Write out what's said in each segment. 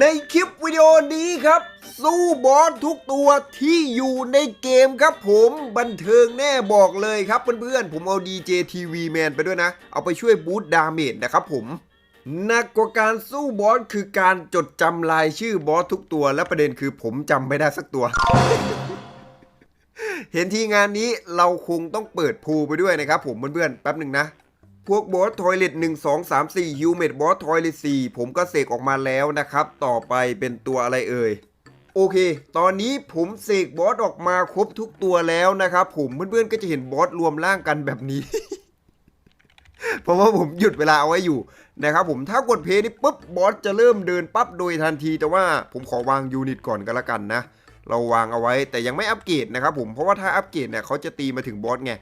ในคลิปวิดีโอนี้ครับ สู้บอสทุกตัวที่อยู่ในเกมครับผมบันเทิงแน่บอกเลยครับเพื่อนๆ ผมเอา DJ TV Man ไปด้วยนะ เอาไปช่วยบูตดาเมจนะครับผมหนักกว่าการสู้บอสคือการจดจำรายชื่อบอสทุกตัว และประเด็นคือผมจำไม่ได้สักตัว เห็นทีงานนี้เราคงต้องเปิดพูไปด้วยนะครับผมเพื่อนๆแป๊บหนึ่งนะ พวกบอสทอยเลตหนึ่งสองสามสี่ยูเมดบอสทอยเลตสี่ผมก็เสกออกมาแล้วนะครับ ต่อไปเป็นตัวอะไรเอ่ย โอเค ตอนนี้ผมเสกบอสออกมาครบทุกตัวแล้วนะครับ ผมเพื่อนๆก็จะเห็นบอสรวมร่างกันแบบนี้ เพราะว่าผมหยุดเวลาเอาไว้อยู่นะครับผมถ้ากดเพย์นี่ปุ๊บบอสจะเริ่มเดินปั๊บโดยทันทีแต่ว่าผมขอวางยูนิตก่อนก็แล้วกันนะเราวางเอาไว้แต่ยังไม่อัปเกรดนะครับผมเพราะว่าถ้าอัปเกรดเนี่ยเขาจะตีมาถึงบอสไง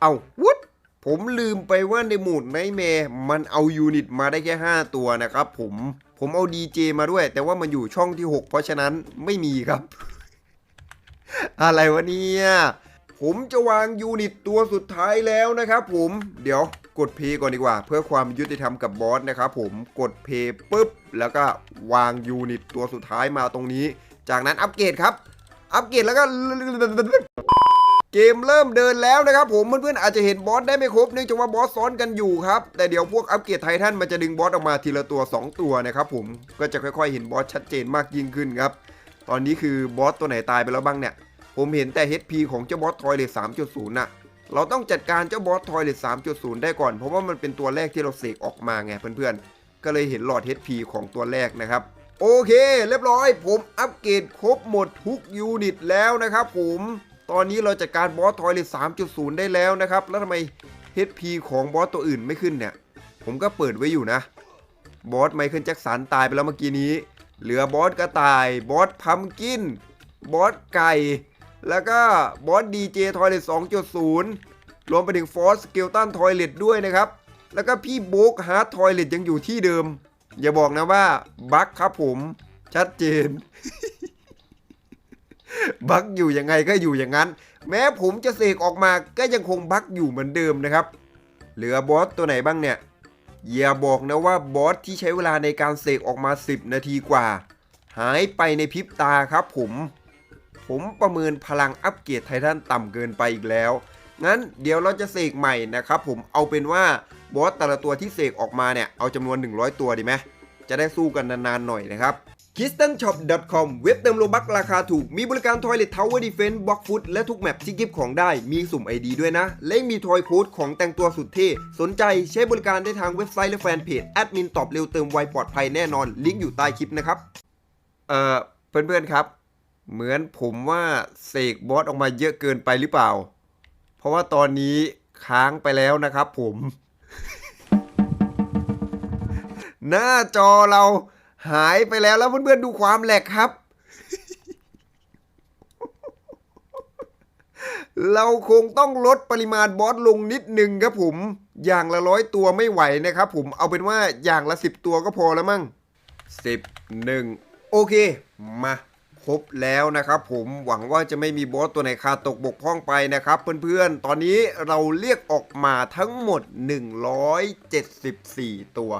เอาวุฒ ผมลืมไปว่าในหมูดไนแมร์มันเอายูนิตมาได้แค่ 5 ตัวนะครับผมผมเอาดีเจมาด้วย แต่ว่ามันอยู่ช่องที่ 6 เพราะฉะนั้นไม่มีครับ อะไรวะเนี่ยผมจะวางยูนิตตัวสุดท้ายแล้วนะครับผมเดี๋ยวกดเพย์ก่อนดีกว่า เพื่อความยุติธรรมกับบอสนะครับผมกดเพย์ปุ๊บ แล้วก็วางยูนิตตัวสุดท้ายมาตรงนี้ จากนั้นอัปเกรดครับ อัปเกรดแล้วก็ เกมเริ่มเดินแล้วนะครับผมเพื่อนๆอาจจะเห็นบอสได้ไม่ครบเนื่องจากว่าบอสซ้อนกันอยู่ครับแต่เดี๋ยวพวกอัปเกรดไททันมันจะดึงบอสออกมาทีละตัว 2 ตัวนะครับผมก็จะค่อยๆ เห็นบอสชัดเจนมากยิ่งขึ้นครับตอนนี้คือบอสตัวไหนตายไปแล้วบ้างเนี่ย ผมเห็นแต่ HP ของเจ้าบอสทอยเลท3.0น่ะเราต้องจัดการเจ้าบอสทอยเลท3.0 ได้ก่อน เพราะว่ามันเป็นตัวแรกที่เราเสกออกมาไงเพื่อนๆก็เลยเห็นหลอด HP ของตัวแรกนะครับโอเค เรียบร้อย ผมอัปเกรดครบหมดทุกยูนิตแล้วนะครับผม ตอนนี้เราจัดการบอสทอยเลท3.0ได้แล้วนะครับ แล้วทำไม HP ของบอสตัวอื่นไม่ขึ้นเนี่ย ผมก็เปิดไว้อยู่นะ บอสไมเคิลแจ็คสันตายไปแล้วเมื่อกี้นี้ เหลือบอสกระต่าย บอสพัมกิน บอสไก่ แล้วก็บอสดีเจทอยเลท2.0รวมไปถึงฟอสเกลตันทอยเลทด้วยนะครับ แล้วก็พี่โบกฮาร์ดทอยเลทยังอยู่ที่เดิม อย่าบอกนะว่าบั๊กครับผม ชัดเจน บั๊กอยู่ยังไงก็อยู่อย่างนั้น แม้ผมจะเสกออกมาก็ยังคงบั๊กอยู่เหมือนเดิมนะครับ เหลือบอสตัวไหนบ้างเนี่ยอย่าบอกนะว่าบอสที่ใช้เวลาในการเสกออกมา 10 นาทีกว่า หายไปในพริบตาครับผม ผมประเมินพลังอัปเกรดไททันต่ำเกินไปอีกแล้ว งั้นเดี๋ยวเราจะเสกใหม่นะครับผมเอาเป็นว่าบอสแต่ละตัวที่เสกออกมาเนี่ยเอาจำนวน 100 ตัวดีไหมจะได้สู้กันนานๆหน่อยนะครับ k i s t a n s h o p c o m เว็บเติมโลบักราคาถูก มีบริการ Toilet Tower Defense Block Foot และทุกแมปที่กิฟของได้ มีสุ่ม ID ด้วยนะ และมีทอยโค้ดของแต่งตัวสุดเท่ สนใจใช้บริการได้ทางเว็บไซต์และแฟนเพจ แอดมินตอบเร็วเติมไวปลอดภัยแน่นอน ลิงก์อยู่ใต้คลิปนะครับ เอ่อ เพื่อนๆครับ เหมือนผมว่าเสกบอสออกมาเยอะเกินไปหรือเปล่า เพราะว่าตอนนี้ค้างไปแล้วนะครับผม หน้าจอเรา หายไปแล้วแล้วเพื่อนๆดูความแหลกครับ เราคงต้องลดปริมาณบอสลงนิดนึงครับผม อย่างละร้อยตัวไม่ไหวนะครับผมเอาเป็นว่าอย่างละสิบตัวก็พอแล้วมั้งสิบหนึ่งโอเค มาครบแล้วนะครับผมหวังว่าจะไม่มีบอสตัวไหนขาดตกบกพร่องไปนะครับ เพื่อนๆ ตอนนี้เราเรียกออกมาทั้งหมด 174 ตัว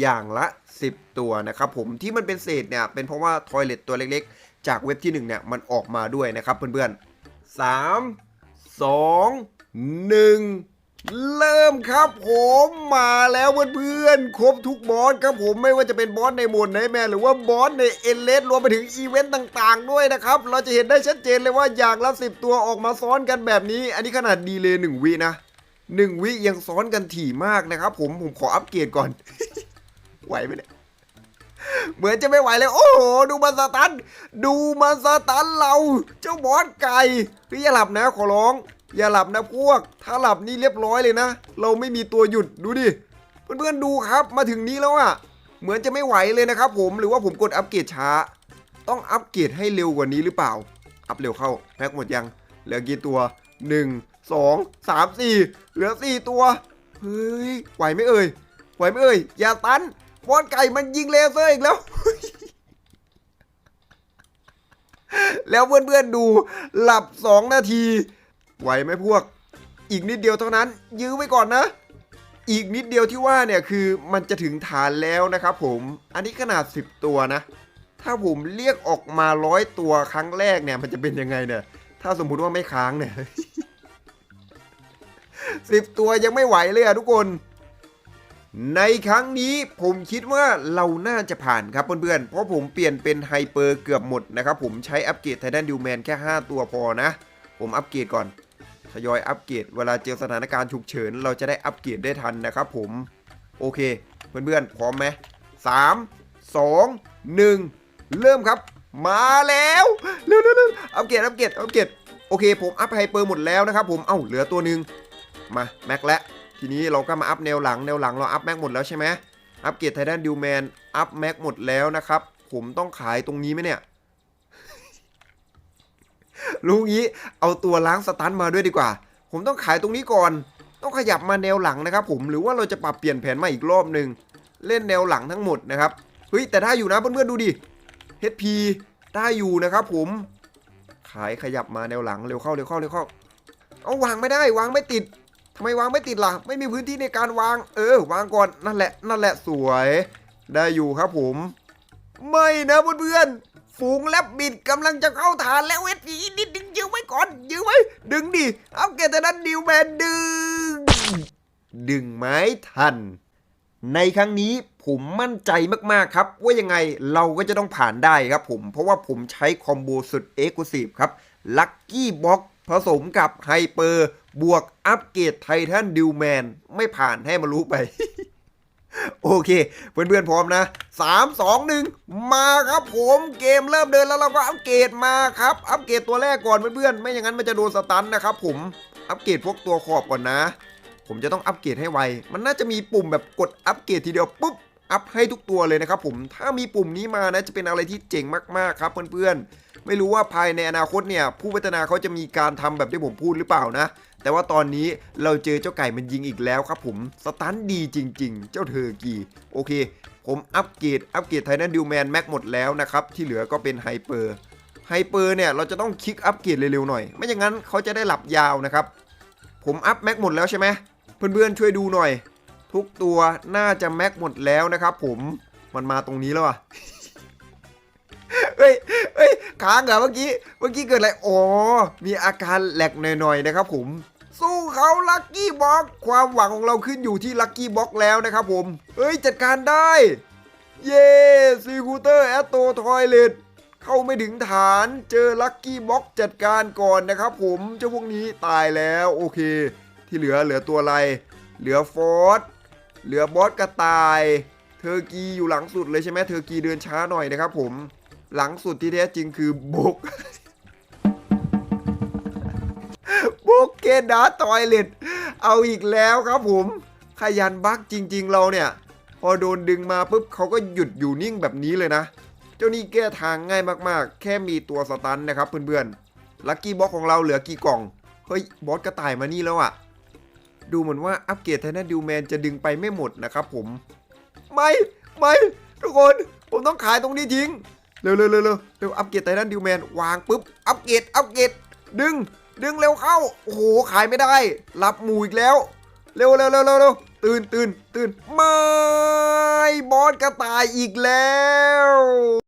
อย่างละ 10 ตัวนะครับผมที่มันเป็นเศษเนี่ยเป็นเพราะว่าทอยเลตตัวเล็กๆ จากเว็บที่1เนี่ยมันออกมาด้วยนะครับเพื่อนๆ 3 2 1เริ่มครับผมมาแล้วเพื่อนๆครบทุกบอสครับผมไม่ว่าจะเป็นบอสในหมดไหนแมนหรือว่าบอสในเอเลสรวมไปถึงอีเวนต์ต่างๆ ด้วยนะครับ เราจะเห็นได้ชัดเจนเลยว่าอย่างละ10ตัวออกมาซ้อนกันแบบนี้ อันนี้ขนาดดีเลย1วินะ1วิยังซ้อนกันถี่มากนะครับผมผมขออัปเกรดก่อน ไหวไหมเนี่ยเหมือนจะไม่ไหวเลย โอ้โห ดูมันสตัน ดูมันสตันเรา เจ้าบอสไก่พี่อย่าหลับนะขอร้อง อย่าหลับนะพวก ถ้าหลับนี่เรียบร้อยเลยนะ เราไม่มีตัวหยุดดูดิ เพื่อนๆดูครับ มาถึงนี้แล้วอะเหมือนจะไม่ไหวเลยนะครับผม หรือว่าผมกดอัปเกรดช้า ต้องอัปเกรดให้เร็วกว่านี้หรือเปล่า อัปเร็วเข้าแพ็กหมดยัง เหลือกี่ตัว 1 2 3 4 เหลือ 4 ตัว เฮ้ย ไหวไหมเอ่ย ไหวไหมเอ่ย อย่าตัน บอลไก่มันยิงเลเซอร์อีกแล้ว แล้วเพื่อนๆดูหลับ 2 นาที ไหวไหมพวก อีกนิดเดียวเท่านั้น ยื้อไว้ก่อนนะ อีกนิดเดียวที่ว่าเนี่ยคือมันจะถึงฐานแล้วนะครับผม อันนี้ขนาด 10 ตัวนะ ถ้าผมเรียกออกมาร้อยตัวครั้งแรกเนี่ย มันจะเป็นยังไงเนี่ย ถ้าสมมุติว่าไม่ค้างเนี่ยสิบตัวยังไม่ไหวเลยอะทุกคน ในครั้งนี้ผมคิดว่าเราน่าจะผ่านครับเพื่อนๆ เพราะผมเปลี่ยนเป็นไฮเปอร์เกือบหมดนะครับผมใช้อัปเกรดไททันดิวแมนแค่ 5 ตัวพอนะ ผมอัปเกรดก่อนทยอยอัปเกรดเวลาเจอสถานการณ์ฉุกเฉิน เราจะได้อัปเกรดได้ทันนะครับผม โอเค เพื่อนๆ พร้อมไหมสามสองหนึ่งเริ่มครับ มาแล้วเร็วๆๆอัปเกรดอัปเกรดอัปเกรดโอเค ผมอัพไฮเปอร์หมดแล้วนะครับผมเอ้าเหลือตัวหนึ่งมาแม็กแล้ว ทีนี้เราก็มาอัพแนวหลังแนวหลังเราอัพแม็กหมดแล้วใช่ไหมอัปเกรดไททันดิวแมนอัพแม็กหมดแล้วนะครับ ผมต้องขายตรงนี้ไหมเนี่ยรู้งี้เอาตัวล้างสตันมาด้วยดีกว่า ผมต้องขายตรงนี้ก่อน ต้องขยับมาแนวหลังนะครับ ผมหรือว่าเราจะปรับเปลี่ยนแผนมาอีกรอบหนึ่งเล่นแนวหลังทั้งหมดนะครับเฮ้ยแต่ได้อยู่นะเพื่อนๆดูดิ HP ได้อยู่นะครับผม ขายขยับมาแนวหลังเร็วเข้าเร็วเข้าเร็วเข้า เอาวางไม่ได้วางไม่ติด ทำไมวางไม่ติดล่ะ ไม่มีพื้นที่ในการวาง เออ วางก่อน นั่นแหละ นั่นแหละสวย ได้อยู่ครับผม ไม่นะเพื่อนๆ ฝูงแลบบิดกำลังจะเข้าฐานแล้วเวทีนิดดึงยื้อไว้ก่อน ยื้อไว้ ดึงดิ เอาเกตนั้นดิวแมนดึง ดึงไม้ทัน ในครั้งนี้ผมมั่นใจมากๆครับ ว่ายังไงเราก็จะต้องผ่านได้ครับผม เพราะว่าผมใช้คอมโบสุดเอ็กซ์คลูซีฟครับลัคกี้บ็อก ผสมกับไฮเปอร์บวกอัปเกรดไททันดิวแมนไม่ผ่านให้มารู้ไป โอเค เพื่อนๆพร้อมนะ 3 2 1 มาครับผมเกมเริ่มเดินแล้วเราก็อัปเกรดมาครับ อัปเกรดตัวแรกก่อนเพื่อนๆไม่อย่างนั้นมันจะโดนสตันนะครับผมอัปเกรดพวกตัวขอบก่อนนะ ผมจะต้องอัปเกรดให้ไว มันน่าจะมีปุ่มแบบกดอัปเกรดทีเดียวปุ๊บอัพให้ทุกตัวเลยนะครับผมถ้ามีปุ่มนี้มานะจะเป็นอะไรที่เจ๋งมากๆครับเพื่อนๆ ไม่รู้ว่าภายในอนาคตเนี่ยผู้พัฒนาเขาจะมีการทำแบบที่ผมพูดหรือเปล่านะ แต่ว่าตอนนี้เราเจอเจ้าไก่มันยิงอีกแล้วครับผมสตันดีจริง ๆ เจ้าเธอกีโอเค ผมอัปเกรดอัปเกรดไททันดิวแมนแม็กหมดแล้วนะครับที่เหลือก็เป็นไฮเปอร์ไฮเปอร์เนี่ยเราจะต้องคลิกอัปเกรดเร็วๆหน่อย ไม่อย่างนั้นเขาจะได้หลับยาวนะครับ ผมอัพแม็กหมดแล้วใช่ไหมเพื่อนๆช่วยดูหน่อย ทุกตัวน่าจะแม็กหมดแล้วนะครับผมมันมาตรงนี้แล้วอะ เฮ้ยเฮ้ยค้างเหรอเมื่อกี้ เมื่อกี้เกิดอะไร อ๋อ มีอาการแหลกหน่อยๆนะครับผม สู้เขาลัคกี้บ็อกความหวังของเราขึ้นอยู่ที่ลัคกี้บ็อกแล้วนะครับผม เฮ้ยจัดการได้ เย้ซีคูเตอร์แอตโตทอยเลตเข้าไม่ถึงฐานเจอลัคกี้บ็อกจัดการก่อนนะครับผมเจ้าพวกนี้ตายแล้วโอเค ที่เหลือเหลือตัวอะไร เหลือฟอร์สเหลือบอสกระต่ายเทอร์กีอยู่หลังสุดเลยใช่ไหมเทอร์กีเดินช้าหน่อยนะครับผม หลังสุดที่แท้จริงคือโบกโบกเกดาตอยเลตเอาอีกแล้วครับผม ขยันบักจริง ๆ เราเนี่ย พอโดนดึงมาปุ๊บเขาก็หยุดอยู่นิ่งแบบนี้เลยนะ เจ้านี่แก้ทางง่ายมากๆ แค่มีตัวสตันนะครับเพื่อนๆลัคกี้บ็อกของเราเหลือกี่กล่องเฮ้ยบอสกระต่ายมานี่แล้วอะดูเหมือนว่าอัปเกรดไททัดิวแมนจะดึงไปไม่หมดนะครับผม ไม่ ไม่ ทุกคน ผมต้องขายตรงนี้ทิ้ง เร็วเร็วเร็วเร็วเร็วอัปเกรดไททันดิวแมนวางปุ๊บอัปเกรดอัปเกรดดึง ดึงเร็วเข้าโอ้โหขายไม่ได้ รับหมูอีกแล้ว เร็วเร็วเร็วเร็วเร็วตื่นตื่นตื่นไม่บอสกระต่ายอีกแล้ว